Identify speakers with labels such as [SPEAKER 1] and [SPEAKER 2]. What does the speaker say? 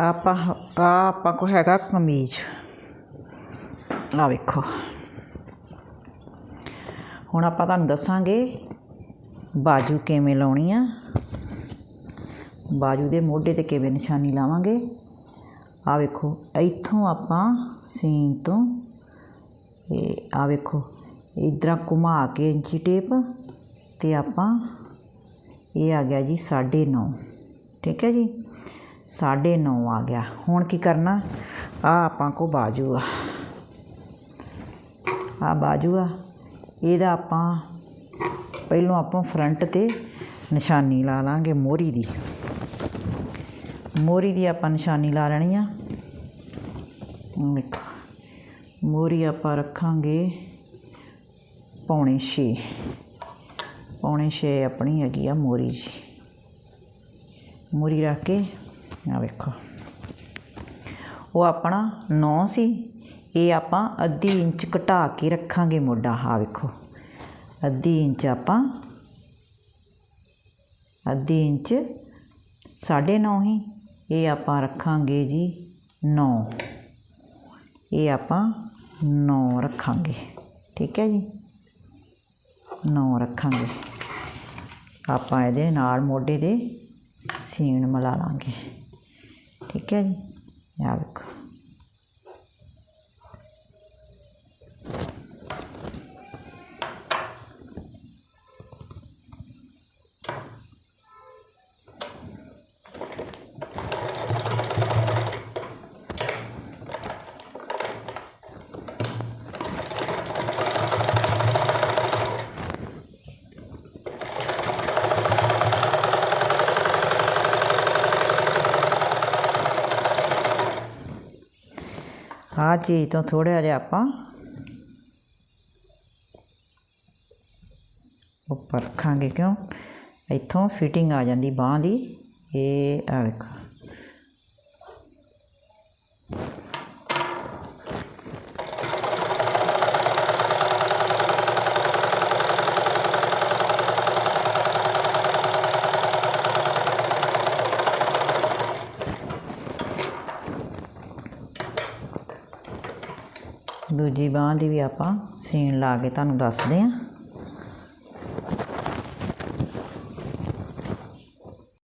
[SPEAKER 1] ਆਪਾਂ ਆ ਆਪਾਂ ਕੋ ਹੈਗਾ ਕਮੀਜ਼ ਆ ਵੇਖੋ ਹੁਣ ਆਪਾਂ ਤੁਹਾਨੂੰ ਦੱਸਾਂਗੇ ਬਾਜੂ ਕਿਵੇਂ ਲਾਉਣੀ ਆ ਬਾਜੂ ਦੇ ਮੋਢੇ ਤੇ ਕਿਵੇਂ ਨਿਸ਼ਾਨੀ ਲਾਵਾਂਗੇ ਆ ਵੇਖੋ ਇੱਥੋਂ ਆਪਾਂ ਸੀਨ ਤੋਂ ਇਹ ਆ ਵੇਖੋ ਇਧਰਾਂ ਘੁਮਾ ਕੇ ਇੰਚੀ ਟੇਪ ਤੇ ਆਪਾਂ ਇਹ ਆ ਗਿਆ ਜੀ 9.5 ਠੀਕ ਹੈ ਜੀ? 9.5 ਆ ਗਿਆ। ਹੁਣ ਕੀ ਕਰਨਾ? ਆ ਆਪਾਂ ਕੋ ਬਾਜੂ ਆ। ਆ ਬਾਜੂ ਆ। ਇਹਦਾ ਆਪਾਂ ਪਹਿਲੋਂ ਆਪਾਂ ਫਰੰਟ ਤੇ ਨਿਸ਼ਾਨੀ ਲਾ ਲਾਂਗੇ ਮੋਰੀ ਦੀ। ਮੋਰੀ ਦੀ ਆਪਾਂ ਨਿਸ਼ਾਨੀ ਲਾ ਲੈਣੀ ਆ। ਵੇਖੋ। ਮੋਰੀ ਆਪਾਂ ਰੱਖਾਂਗੇ ਪੌਣੇ 6 ਪੌਣੇ 6 ਆਪਣੀ ਹੈਗੀ ਆ ਮੋਰੀ ਜੀ। ਮੂਰੀ ਰੱਖ ਕੇ ਆ ਵੇਖੋ। ਉਹ ਆਪਣਾ 9 ਸੀ, ਇਹ ਆਪਾਂ ਅੱਧੀ ਇੰਚ ਘਟਾ ਕੇ ਰੱਖਾਂਗੇ ਮੋਢਾ ਆ ਵੇਖੋ। ਅੱਧੀ ਇੰਚ ਆਪਾਂ, ਅੱਧੀ ਇੰਚ 9.5 ਹੀ, ਇਹ ਆਪਾਂ ਰੱਖਾਂਗੇ ਜੀ 9 ਇਹ ਆਪਾਂ 9 ਰੱਖਾਂਗੇ, ਠੀਕ ਹੈ ਜੀ? 9 ਰੱਖਾਂਗੇ। ਆਪਾਂ ਇਹਦੇ ਨਾਲ ਮੋਢੇ ਦੇ ਸੀਨ ਮਿਲਾ ਲਾਂਗੇ ਠੀਕ ਹੈ ਜੀ? ਆ ਵੇਖੋ। ਆਹ ਚੀਜ਼ ਤੋਂ ਥੋੜ੍ਹਾ ਜਿਹਾ ਆਪਾਂ ਉੱਪਰ ਰੱਖਾਂਗੇ ਕਿਉਂ? ਇੱਥੋਂ ਫਿਟਿੰਗ ਆ ਜਾਂਦੀ ਬਾਹ ਦੀ। ਇਹ ਆ ਵੇਖੋ। ਦੂਜੀ ਬਾਂਹ ਦੀ ਵੀ ਆਪਾਂ ਸੀਨ ਲਾ ਕੇ ਤੁਹਾਨੂੰ ਦੱਸਦੇ ਹਾਂ।